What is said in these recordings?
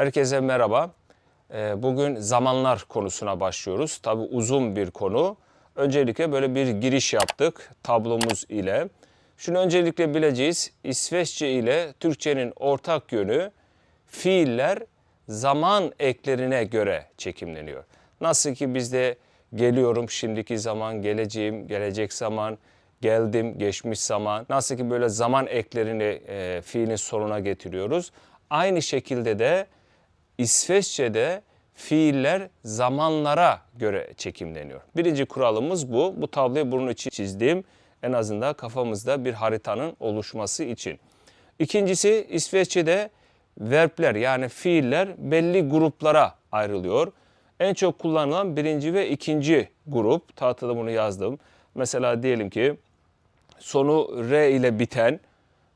Herkese merhaba. Ee, Bugün zamanlar konusuna başlıyoruz. Tabi uzun bir konu. Öncelikle böyle bir giriş yaptık tablomuz ile. Şunu öncelikle bileceğiz. İsveççe ile Türkçenin ortak yönü fiiller zaman eklerine göre çekimleniyor. Nasıl ki bizde geliyorum, şimdiki zaman, geleceğim, gelecek zaman, geldim, geçmiş zaman. Nasıl ki böyle zaman eklerini e, fiilin sonuna getiriyoruz. Aynı şekilde de İsveççe'de fiiller zamanlara göre çekimleniyor. Birinci kuralımız bu. Bu tabloyu bunun için çizdim. En azından kafamızda bir haritanın oluşması için. İkincisi İsveççe'de verbler yani fiiller belli gruplara ayrılıyor. En çok kullanılan birinci ve ikinci grup. Tahtada bunu yazdım. Mesela diyelim ki sonu R ile biten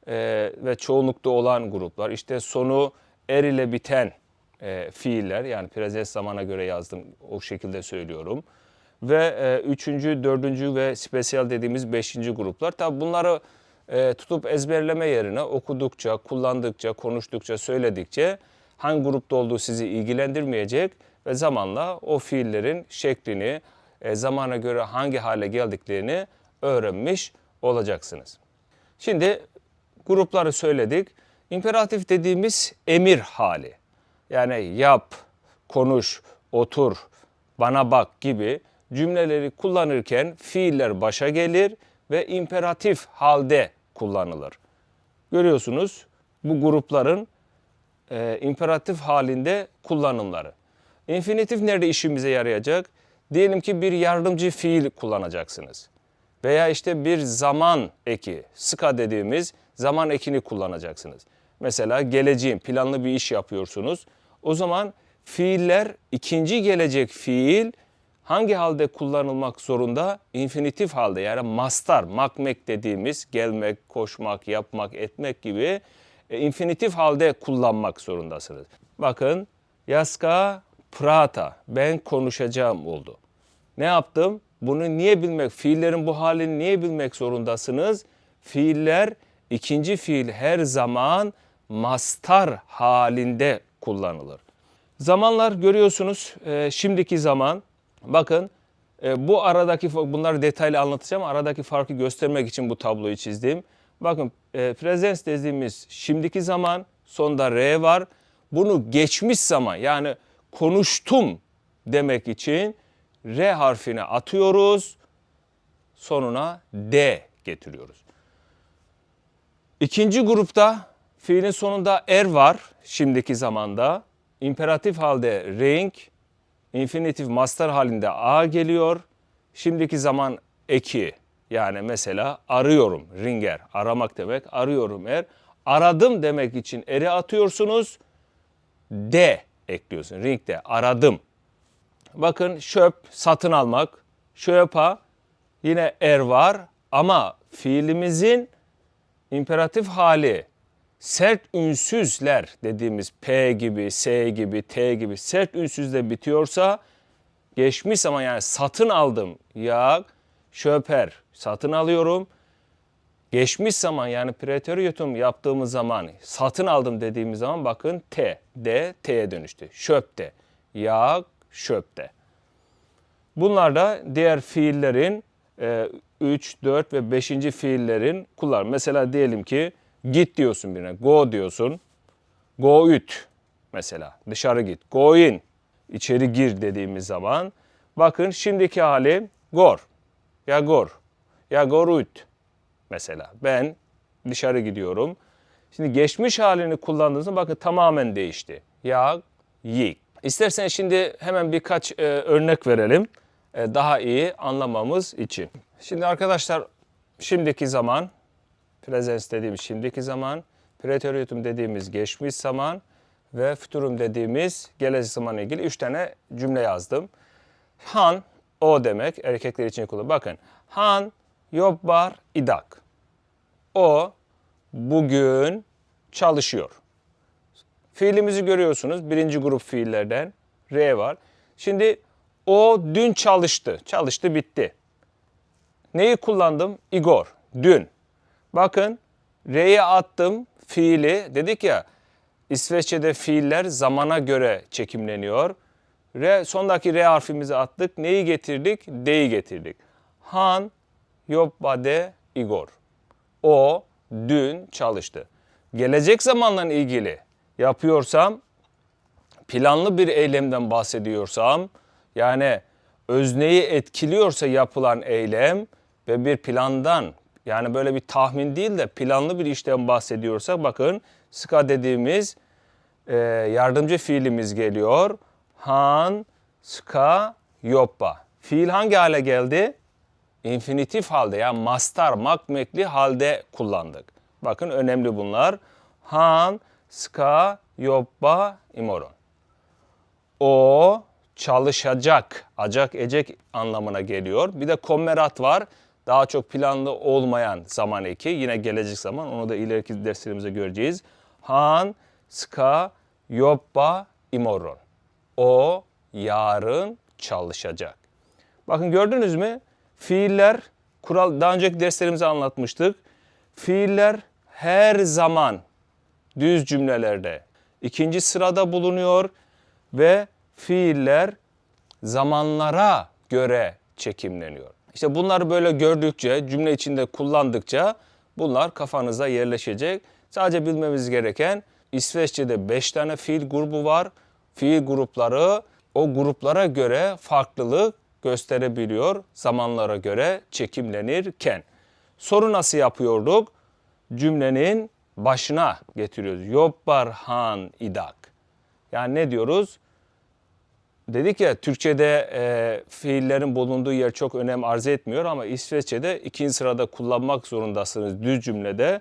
e, ve çoğunlukta olan gruplar. İşte sonu er ile biten e, fiiller yani prezent zamana göre yazdım o şekilde söylüyorum. Ve e, üçüncü, dördüncü ve spesiyal dediğimiz beşinci gruplar. Tabi bunları e, tutup ezberleme yerine okudukça, kullandıkça, konuştukça, söyledikçe hangi grupta olduğu sizi ilgilendirmeyecek ve zamanla o fiillerin şeklini, e, zamana göre hangi hale geldiklerini öğrenmiş olacaksınız. Şimdi grupları söyledik. İmperatif dediğimiz emir hali. Yani yap, konuş, otur, bana bak gibi cümleleri kullanırken fiiller başa gelir ve imperatif halde kullanılır. Görüyorsunuz bu grupların e, imperatif halinde kullanımları. İnfinitif nerede işimize yarayacak? Diyelim ki bir yardımcı fiil kullanacaksınız. Veya işte bir zaman eki, ska dediğimiz zaman ekini kullanacaksınız. Mesela geleceğin planlı bir iş yapıyorsunuz. O zaman fiiller ikinci gelecek fiil hangi halde kullanılmak zorunda? İnfinitif halde yani mastar, makmek dediğimiz gelmek, koşmak, yapmak, etmek gibi e, infinitif halde kullanmak zorundasınız. Bakın yaska prata ben konuşacağım oldu. Ne yaptım? Bunu niye bilmek, fiillerin bu halini niye bilmek zorundasınız? Fiiller ikinci fiil her zaman mastar halinde kullanılır. Zamanlar görüyorsunuz e, şimdiki zaman bakın e, bu aradaki bunları detaylı anlatacağım. Aradaki farkı göstermek için bu tabloyu çizdim. Bakın e, presens dediğimiz şimdiki zaman sonda R var. Bunu geçmiş zaman yani konuştum demek için R harfini atıyoruz. Sonuna D getiriyoruz. İkinci grupta fiilin sonunda er var şimdiki zamanda. İmperatif halde ring, infinitif master halinde a geliyor. Şimdiki zaman eki yani mesela arıyorum ringer aramak demek arıyorum er. Aradım demek için eri atıyorsunuz. D ekliyorsun ringde aradım. Bakın şöp satın almak. Şöpa yine er var ama fiilimizin imperatif hali sert ünsüzler dediğimiz P gibi, S gibi, T gibi sert ünsüzle bitiyorsa geçmiş zaman yani satın aldım ya şöper satın alıyorum. Geçmiş zaman yani preteriyotum yaptığımız zaman satın aldım dediğimiz zaman bakın T, D, T'ye dönüştü. Şöpte, ya şöpte. Bunlar da diğer fiillerin 3, 4 ve 5. fiillerin kullan. Mesela diyelim ki git diyorsun birine, go diyorsun. Go ut mesela dışarı git. Go in içeri gir dediğimiz zaman bakın şimdiki hali gor. Ya gor. Ya gor ut mesela. Ben dışarı gidiyorum. Şimdi geçmiş halini kullandığınızda bakın tamamen değişti. Ya yi. İstersen şimdi hemen birkaç e, örnek verelim. E, daha iyi anlamamız için. Şimdi arkadaşlar şimdiki zaman, presens dediğimiz şimdiki zaman, preteritum dediğimiz geçmiş zaman ve futurum dediğimiz gelecek zamanla ilgili üç tane cümle yazdım. Han, o demek erkekler için kullanılır. Bakın, han jobbar idag. O bugün çalışıyor. Fiilimizi görüyorsunuz. Birinci grup fiillerden R var. Şimdi o dün çalıştı. Çalıştı bitti. Neyi kullandım? Igor. Dün. Bakın R'ye attım fiili. Dedik ya İsveççe'de fiiller zamana göre çekimleniyor. R, sondaki R harfimizi attık. Neyi getirdik? D'yi getirdik. Han jobbade igår. O dün çalıştı. Gelecek zamanla ilgili yapıyorsam planlı bir eylemden bahsediyorsam yani özneyi etkiliyorsa yapılan eylem ve bir plandan yani böyle bir tahmin değil de planlı bir işten bahsediyorsak bakın ska dediğimiz e, yardımcı fiilimiz geliyor. Han, ska, yoppa. Fiil hangi hale geldi? infinitif halde yani mastar, makmekli halde kullandık. Bakın önemli bunlar. Han, ska, yoppa, imoron. O çalışacak, acak ecek anlamına geliyor. Bir de kommerat var. Daha çok planlı olmayan zaman eki. Yine gelecek zaman. Onu da ileriki derslerimizde göreceğiz. Han, ska, yoppa, imoron. O yarın çalışacak. Bakın gördünüz mü? Fiiller, kural daha önceki derslerimizde anlatmıştık. Fiiller her zaman düz cümlelerde ikinci sırada bulunuyor ve fiiller zamanlara göre çekimleniyor. İşte bunları böyle gördükçe, cümle içinde kullandıkça bunlar kafanıza yerleşecek. Sadece bilmemiz gereken İsveççe'de 5 tane fiil grubu var. Fiil grupları o gruplara göre farklılık gösterebiliyor zamanlara göre çekimlenirken. Soru nasıl yapıyorduk? Cümlenin başına getiriyoruz. Yobbar han idak. Yani ne diyoruz? Dedik ya Türkçe'de e, fiillerin bulunduğu yer çok önem arz etmiyor ama İsveççe'de ikinci sırada kullanmak zorundasınız düz cümlede.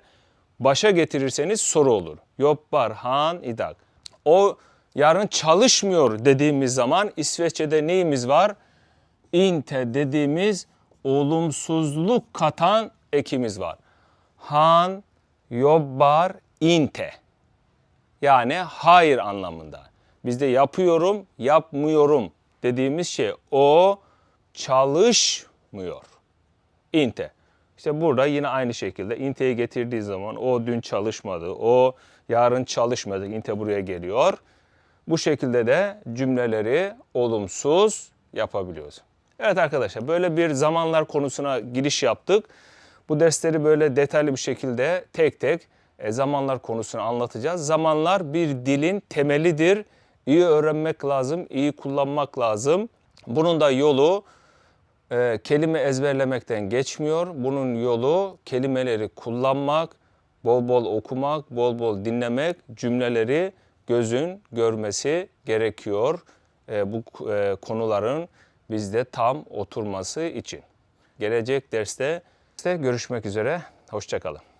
Başa getirirseniz soru olur. Yobbar han idak. O yarın çalışmıyor dediğimiz zaman İsveççe'de neyimiz var? inte dediğimiz olumsuzluk katan ekimiz var. Han, yobbar, inte. Yani hayır anlamında. Bizde yapıyorum, yapmıyorum dediğimiz şey o çalışmıyor. Inte. İşte burada yine aynı şekilde inte'yi getirdiği zaman o dün çalışmadı, o yarın çalışmadı. Inte buraya geliyor. Bu şekilde de cümleleri olumsuz yapabiliyoruz. Evet arkadaşlar böyle bir zamanlar konusuna giriş yaptık. Bu dersleri böyle detaylı bir şekilde tek tek e, zamanlar konusunu anlatacağız. Zamanlar bir dilin temelidir. İyi öğrenmek lazım, iyi kullanmak lazım. Bunun da yolu e, kelime ezberlemekten geçmiyor. Bunun yolu kelimeleri kullanmak, bol bol okumak, bol bol dinlemek, cümleleri gözün görmesi gerekiyor. E, bu e, konuların bizde tam oturması için. Gelecek derste görüşmek üzere. Hoşçakalın.